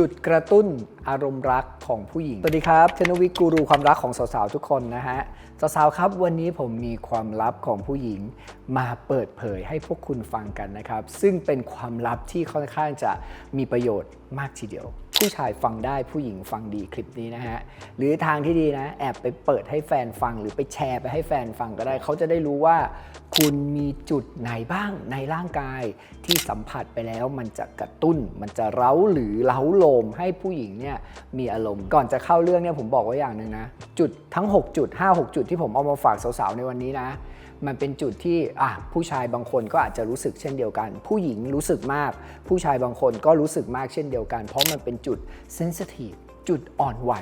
จุดกระตุ้นอารมณ์รักของผู้หญิง สวัสดีครับเทนวิกกูรูความรักของสาวๆ ทุกคนนะฮะ สาวๆ ครับ วันนี้ผมมีความลับของผู้หญิง มาเปิดเผยให้พวกคุณฟังกันนะครับ ซึ่งเป็นความลับที่ค่อนข้างจะมีประโยชน์มากทีเดียว ผู้ชายฟังได้ผู้หญิงฟังดีคลิปนี้นะฮะ หรือทางที่ดีนะ แอบไปเปิดให้แฟนฟังหรือไปแชร์ไปให้แฟนฟังก็ได้ เขาจะได้รู้ว่า คุณมีจุดไหนบ้างในร่างกาย ที่สัมผัสไปแล้วมันจะกระตุ้น มันจะเร้าหรือเล้าโลมให้ผู้หญิงเนี่ยมีอารมณ์ก่อนจะเข้าเรื่องเนี่ยผมบอกไว้อย่างหนึ่งนะจุดทั้ง 6 จุด 5 6 จุดที่ผมเอามาฝากสาวๆในวันนี้นะ มันเป็นจุดที่อะผู้ชายบางคนก็อาจจะรู้สึกเช่นเดียวกัน ผู้หญิงรู้สึกมาก ผู้ชายบางคนก็รู้สึกมากเช่นเดียวกัน เพราะมันเป็นจุดเซนซิทีฟจุดอ่อนไหว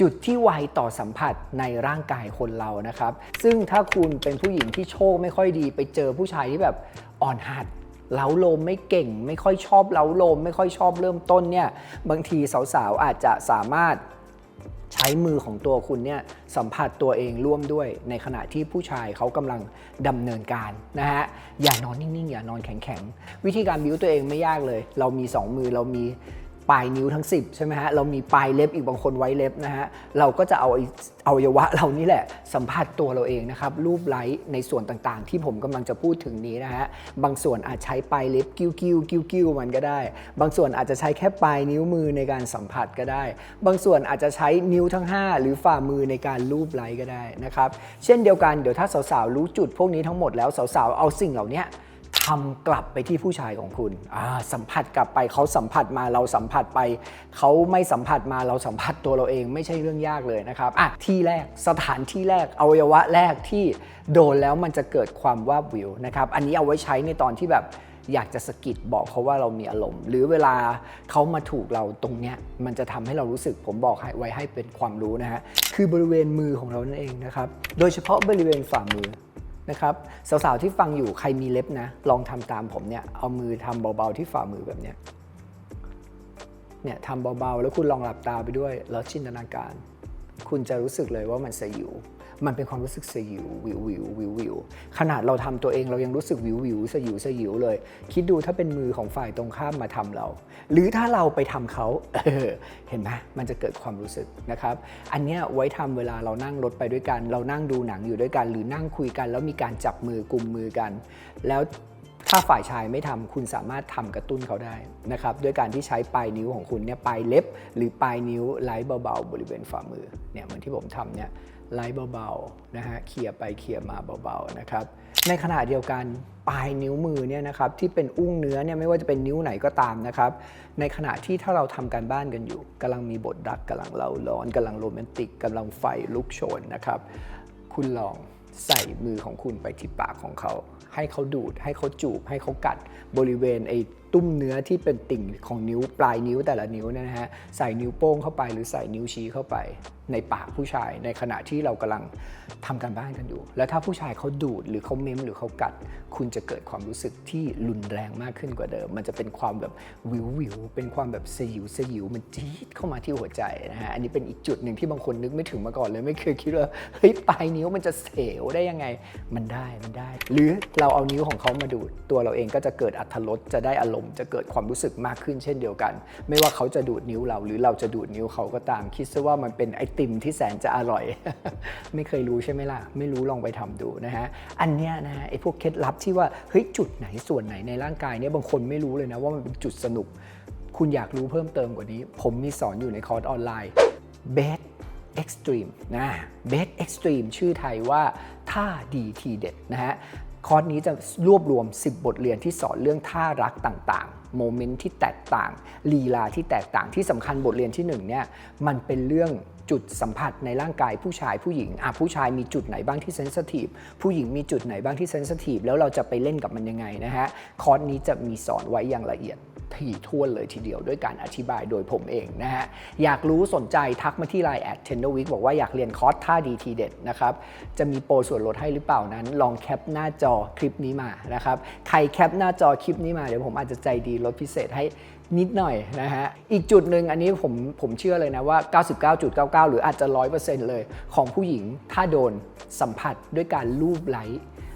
จุดที่ไวต่อสัมผัสในร่างกายคนเรานะครับ ซึ่งถ้าคุณเป็นผู้หญิงที่โชคไม่ค่อยดี ไปเจอผู้ชายที่แบบอ่อนหัดเล้าโลมไม่เก่ง ไม่ค่อยชอบเล้าโลม ไม่ค่อยชอบเริ่มต้นเนี่ยบางทีสาวๆอาจจะสามารถ ใช้มือของตัวคุณเนี่ยสัมผัสตัวเองร่วมด้วย ในขณะที่ผู้ชายเขากำลังดำเนินการนะฮะอย่านอนนิ่งๆ อย่านอนแข็งๆ วิธีการบิ้วตัวเองไม่ยากเลย เรามี 2 มือเรามี ปลายนิ้วทั้ง 10 ใช่ไหมฮะ เรามีปลายเล็บอีกบางคนไว้เล็บนะฮะ เราก็จะเอาไอ้อวัยวะเรานี่แหละ สัมผัสตัวเราเองนะครับ รูปไล้ในส่วนต่างๆ ที่ผมกำลังจะพูดถึงนี้นะฮะ บางส่วนอาจใช้ปลายเล็บกิ้วกิ้วกิ้วกิ้วมันก็ได้ บางส่วนอาจจะใช้แค่ปลายนิ้วมือในการสัมผัสก็ได้ บางส่วนอาจจะใช้นิ้วทั้ง 5 หรือฝ่ามือในการลูบไล้ก็ได้นะครับ เช่นเดียวกันเดี๋ยวถ้าสาวๆรู้จุดพวกนี้ทั้งหมดแล้วสาวๆเอาสิ่งเหล่านี้ ทำกลับไปที่ผู้ชายของคุณสัมผัสกลับไปเขาสัมผัสมาเราสัมผัสไป เขาไม่สัมผัสมาเราสัมผัสตัวเราเองไม่ใช่เรื่องยากเลยนะครับอะที่แรกสถานที่แรกอวัยวะแรกที่โดนแล้วมันจะเกิดความวาวิวนะครับอันนี้เอาไว้ใช้ในตอนที่แบบอยากจะสะกิดบอกเขาว่าเรามีอารมณ์ หรือเวลาเขามาถูกเราตรงเนี้ยมันจะทำให้เรารู้สึกผมบอกไว้ให้เป็นความรู้นะฮะคือบริเวณมือของเรานั่นเองนะครับโดยเฉพาะบริเวณฝ่ามือ นะครับสาวๆที่ฟังอยู่ใครมีเล็บนะ ลองทำตามผมเนี่ยเอามือทำเบาๆที่ฝ่ามือแบบเนี้ยเนี่ยทำเบาๆ แล้วคุณลองหลับตาไปด้วย แล้วจินตนาการ คุณจะรู้สึกเลยว่ามันสยิว มันเป็นความรู้สึกสยิววิววิววิววิวขนาดเราทำตัวเองเรายังรู้สึกวิววิวสยิวสยิวเลย คิดดูถ้าเป็นมือของฝ่ายตรงข้ามมาทำเรา หรือถ้าเราไปทำเขาเห็นไหมมันจะเกิดความรู้สึกนะครับ อันเนี้ยไว้ทำเวลาเรานั่งรถไปด้วยกัน เรานั่งดูหนังอยู่ด้วยกัน หรือนั่งคุยกัน แล้วมีการจับมือกลุ่มมือกัน แล้วถ้าฝ่ายชายไม่ทำคุณสามารถทำกระตุ้นเขาได้นะครับด้วยการที่ใช้ปลายนิ้วของคุณเนี่ยปลายเล็บ หรือปลายนิ้วไล่เบาๆบริเวณฝ่ามือเนี่ยเหมือนที่ผมทำเนี่ย ไล่เบาๆนะฮะเขี่ยไปเขี่ยมาเบาๆนะครับในขณะเดียวกันปลายนิ้วมือเนี่ยนะครับที่เป็นอุ้งเนื้อเนี่ยไม่ว่าจะเป็นนิ้วไหนก็ตามนะครับ ในขณะที่ถ้าเราทำการบ้านกันอยู่กำลังมีบทรักกำลังเล่าร้อนกำลังโรแมนติกกำลังไฟลุกโชนนะครับ คุณลองใส่มือของคุณไปที่ปากของเขา ให้เขาดูด ให้เขาจูบ ให้เขากัดบริเวณไอ้ ตุ้มเนื้อที่เป็นติ่งของนิ้วปลายนิ้วแต่ละนิ้วนะฮะใส่นิ้วโป้งเข้าไปหรือใส่นิ้วชี้เข้าไปในปากผู้ชายในขณะที่เรากำลังทำการบ้านกันอยู่ แล้วถ้าผู้ชายเขาดูดหรือเขาเม้มหรือเขากัด คุณจะเกิดความรู้สึกที่รุนแรงมากขึ้นกว่าเดิม มันจะเป็นความแบบวิววิวเป็นความแบบสยิวสยิวมันจี๊ดเข้ามาที่หัวใจนะฮะอันนี้เป็นอีกจุดหนึ่งที่บางคนนึกไม่ถึงมาก่อนเลยไม่เคยคิดว่าเฮ้ยปลายนิ้วมันจะเสวได้ยังไงมันได้มันได้ หรือเราเอานิ้วของเขามาดูดตัวเราเองก็จะเกิดอัธรสจะได้อารมณ์จะเกิดความรู้สึกมากขึ้นเช่นเดียวกัน ไม่ว่าเขาจะดูดนิ้วเรา หรือเราจะดูดนิ้วเขาก็ตาม คิดซะว่ามันเป็นไอติมที่แสนจะอร่อย ไม่เคยรู้ใช่ไหมล่ะ ไม่รู้ลองไปทำดูนะฮะ อันเนี้ยนะฮะไอพวกเคล็ดลับที่ว่าเฮ้ยจุดไหนส่วนไหนในร่างกายเนี่ยบางคนไม่รู้เลยนะว่ามันเป็นจุดสนุก คุณอยากรู้เพิ่มเติมกว่านี้ ผมมีสอนอยู่ในคอร์สออนไลน์ Best Extreme นะ Best Extreme ชื่อไทยว่าท่าดีทีเด็ดนะฮะ คอร์สนี้จะรวบรวม 10 บทเรียนที่สอนเรื่องท่ารักต่างๆ โมเมนต์ที่แตกต่าง ลีลาที่แตกต่างที่สำคัญบทเรียนที่1เนี่ยมันเป็นเรื่องจุดสัมผัสในร่างกายผู้ชายผู้หญิงอะผู้ชายมีจุดไหนบ้างที่เซนสทีฟผู้หญิงมีจุดไหนบ้างที่เซนสทีฟแล้วเราจะไปเล่นกับมันยังไงนะฮะคอร์สนี้จะมีสอนไว้อย่างละเอียด ถี่ถ้วนเลยทีเดียวด้วยการอธิบายโดยผมเองนะฮะ อยากรู้สนใจทักมาที่ Line แอดเทนเดอร์วิกบอกว่าอยากเรียนคอร์สท่าดีทีเด็ดนะครับ จะมีโปรส่วนลดให้หรือเปล่านั้น ลองแคปหน้าจอคลิปนี้มานะครับ ใครแคปหน้าจอคลิปนี้มาเดี๋ยวผมอาจจะใจดีลดพิเศษให้นิดหน่อยนะฮะ อีกจุดหนึ่งอันนี้ผมผมเชื่อเลยนะว่า 99.99 หรืออาจจะ 100%เลยของผู้หญิงถ้าโดนสัมผัสด้วยการลูบไล้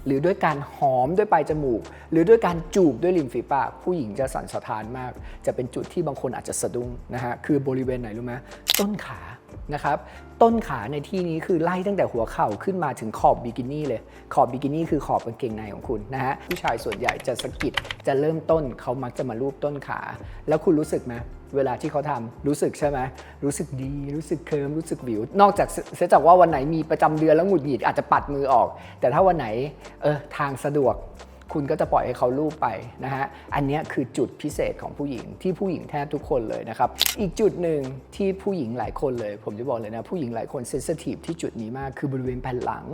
หรือด้วยการหอมด้วยปลายจมูก หรือด้วยการจูบด้วยริมฝีปาก ผู้หญิงจะสั่นสะท้านมาก จะเป็นจุดที่บางคนอาจจะสะดุ้งนะฮะคือบริเวณไหนรู้ไหมต้นขานะครับต้นขาในที่นี้คือไล่ตั้งแต่หัวเข่าขึ้นมาถึงขอบบิกินี่เลยขอบบิกินี่คือขอบกางเกงในของคุณนะฮะผู้ชายส่วนใหญ่จะสะกิดจะเริ่มต้นเขามักจะมาลูบต้นขา แล้วคุณรู้สึกไหม เวลาที่เขาทำรู้สึกใช่ไหมรู้สึกดี รู้สึกเคิมรู้สึกวิว นอกจากเสียจากว่าวันไหนมีประจำเดือนแล้วหงุดหงิดอาจจะปัดมือออก แต่ถ้าวันไหนเออทางสะดวก คุณก็จะปล่อยให้เขาลูบไปนะฮะอันนี้คือจุดพิเศษของผู้หญิงที่ผู้หญิงแทบทุกคนเลยนะครับ อีกจุดหนึ่งที่ผู้หญิงหลายคนเลย ผมจะบอกเลยนะผู้หญิงหลายคนเซนซิทีฟที่จุดนี้มากคือบริเวณแผ่นหลัง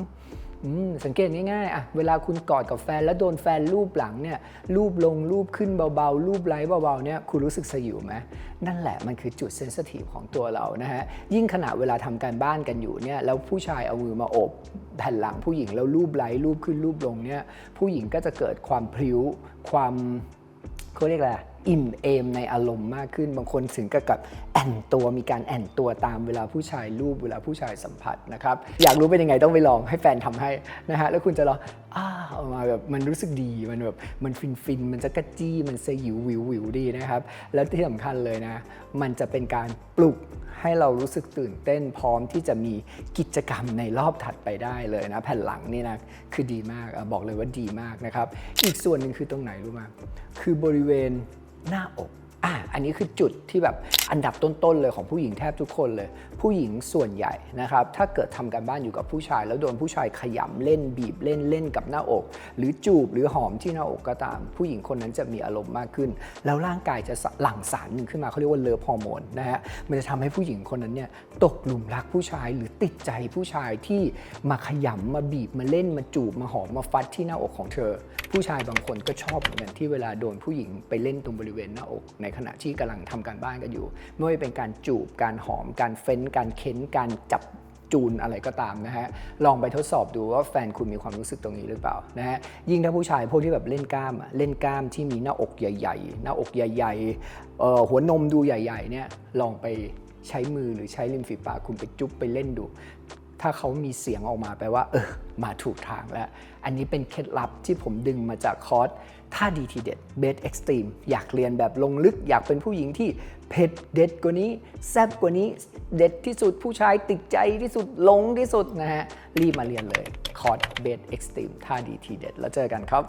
สังเกตง่ายๆอะเวลาคุณกอดกับแฟนแล้วโดนแฟนลูบหลังเนี่ยลูบลงลูบขึ้นเบาๆลูบไล้เบาๆเนี่ยคุณรู้สึกสยิวไหมนั่นแหละมันคือจุดเซนซิทีฟของตัวเรานะฮะยิ่งขณะเวลาทำการบ้านกันอยู่เนี่ยแล้วผู้ชายเอามือมาโอบแผ่นหลังผู้หญิงแล้วลูบไล้ลูบขึ้นลูบลงเนี่ยผู้หญิงก็จะเกิดความพริ้วความ เขาเรียกอะไรอิ่มเอมในอารมณ์มากขึ้น บางคนถึงกับกับแอนตัวมีการแอนตัวตามเวลาผู้ชายรูปเวลาผู้ชายสัมผัสนะครับ อยากรู้เป็นยังไงต้องไปลองให้แฟนทำให้นะฮะแล้วคุณจะลองอ้าออกมาแบบมันรู้สึกดีมันแบบมันฟินฟินมันจะกระจี้มันสยิววิววิวดีนะครับ แล้วที่สำคัญเลยนะ มันจะเป็นการปลุก ให้เรารู้สึกตื่นเต้นพร้อมที่จะมีกิจกรรมในรอบถัดไปได้เลยนะ แผ่นหลังนี่นะคือดีมากอบอกเลยว่าดีมากนะครับ อีกส่วนหนึ่งคือตรงไหนรู้ไหมคือบริเวณหน้าอก อะอันนี้คือจุดที่แบบอันดับต้นๆเลยของผู้หญิงแทบทุกคนเลย ผู้หญิงส่วนใหญ่นะครับ ถ้าเกิดทำการบ้านอยู่กับผู้ชาย แล้วโดนผู้ชายขยำเล่นบีบเล่นเล่นกับหน้าอก หรือจูบหรือหอมที่หน้าอกก็ตาม ผู้หญิงคนนั้นจะมีอารมณ์มากขึ้น แล้วร่างกายจะหลั่งสารหนึ่งขึ้นมาเขาเรียกว่าเลิฟฮอร์โมนนะฮะมันจะทำให้ผู้หญิงคนนั้นเนี่ยตกหลุมรักผู้ชายหรือติดใจผู้ชายที่มาขยำมาบีบมาเล่นมาจูบมาหอมมาฟัดที่หน้าอกของเธอ ผู้ชายบางคนก็ชอบเหมือนกันที่เวลาโดนผู้หญิงไปเล่นตรงบริเวณหน้าอกในขณะที่กำลังทำการบ้านกันอยู่ ไม่ว่าจะเป็นการจูบการหอม การเฟ้น การเค้นการจับจูนอะไรก็ตามนะฮะ ลองไปทดสอบดูว่าแฟนคุณมีความรู้สึกตรงนี้หรือเปล่านะฮะ ยิ่งถ้าผู้ชายพวกที่แบบเล่นกล้ามเล่นกล้ามที่มีหน้าอกใหญ่ ๆ หน้าอกใหญ่ๆหัวนมดูใหญ่ๆเนี่ยลองไปใช้มือหรือใช้ริมฝีปากคุณไปจุ๊บไปเล่นดู ถ้าเขามีเสียงออกมาแปลว่าเออมาถูกทางแล้ว อันนี้เป็นเคล็ดลับที่ผมดึงมาจากคอร์สท่าดีทีเด็ดเบสเอ็กซ์ตรีมอยากเรียนแบบลงลึกอยากเป็นผู้หญิงที่เผ็ดเด็ดกว่านี้ แซ่บกว่านี้ เด็ดที่สุดผู้ชายติดใจที่สุดหลงที่สุดนะฮะ รีบมาเรียนเลยคอร์สเบสเอ็กซ์ตรีมท่าดีทีเด็ดแล้วเจอกันครับ